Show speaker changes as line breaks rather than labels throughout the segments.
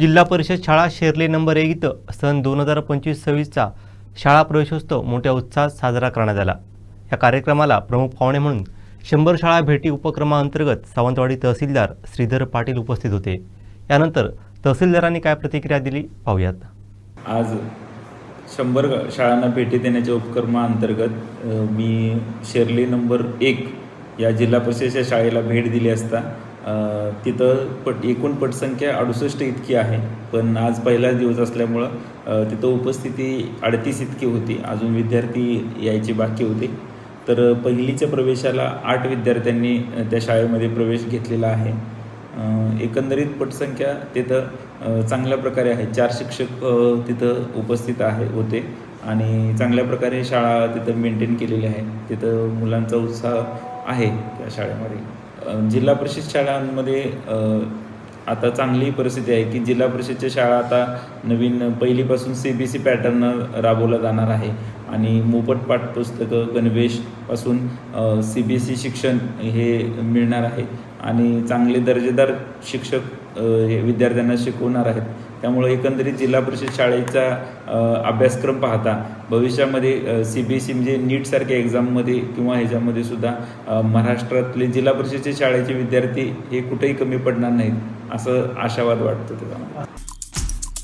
जिल्हा परिषद शाळा शेर्ले नंबर एक इथं सन दोन हजार पंचवीस सव्वीसचा शाळा प्रवेशोत्सव मोठ्या उत्साहात साजरा करण्यात आला. या कार्यक्रमाला प्रमुख पाहुणे म्हणून शंभर शाळा भेटी उपक्रमाअंतर्गत सावंतवाडी तहसीलदार श्रीधर पाटील उपस्थित होते. यानंतर तहसीलदारांनी काय प्रतिक्रिया दिली पाहूयात.
आज शंभर शाळांना भेटी देण्याच्या उपक्रमाअंतर्गत मी शेरले नंबर एक या जिल्हा परिषदेच्या शाळेला भेट दिली असता तिथं पट एकूण पटसंख्या अडुसष्ट इतकी आहे. पण आज पहिला दिवस असल्यामुळं तिथं उपस्थिती अडतीस इतकी होती. अजून विद्यार्थी यायचे बाकी होते. तर पहिलीच्या प्रवेशाला आठ विद्यार्थ्यांनी त्या शाळेमध्ये प्रवेश घेतलेला आहे. एकंदरीत पटसंख्या तिथं चांगल्या प्रकारे आहे. चार शिक्षक तिथं उपस्थित आहे होते. आणि चांगल्या प्रकारे शाळा तिथं मेंटेन केलेली आहे. तिथं मुलांचा उत्साह आहे त्या शाळेमध्ये. जिल्हा परिषद शाळांमध्ये आता चांगली परिस्थिती आहे की जिल्हा परिषदच्या शाळा आता नवीन पहिलीपासून सी बी सी पॅटर्न राबवला जाणार आहे. आणि मोफत पाठपुस्तकं गणवेशपासून सी बी सी शिक्षण हे मिळणार आहे. आणि चांगले दर्जेदार शिक्षक विद्यार्थ्यांना शिकवणार आहेत. त्यामुळे एकंदरीत जिल्हा परिषद शाळेचा अभ्यासक्रम पाहता भविष्यामध्ये सी बी एस सी म्हणजे नीटसारख्या एक्झाममध्ये किंवा ह्याच्यामध्ये सुद्धा महाराष्ट्रातले जिल्हा परिषदेच्या शाळेचे विद्यार्थी हे कुठेही कमी पडणार नाहीत असं आशावाद वाटतो त्याचा मला.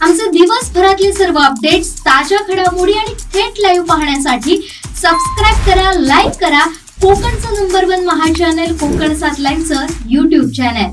आमचे दिवसभरातले सर्व अपडेट्स ताज्या घडामोडी आणि थेट लाईव्ह पाहण्यासाठी सबस्क्राईब करा लाईक करा. कोकणचं नंबर वन महा चॅनल कोकण सात लाईव्हचं युट्यूब चॅनल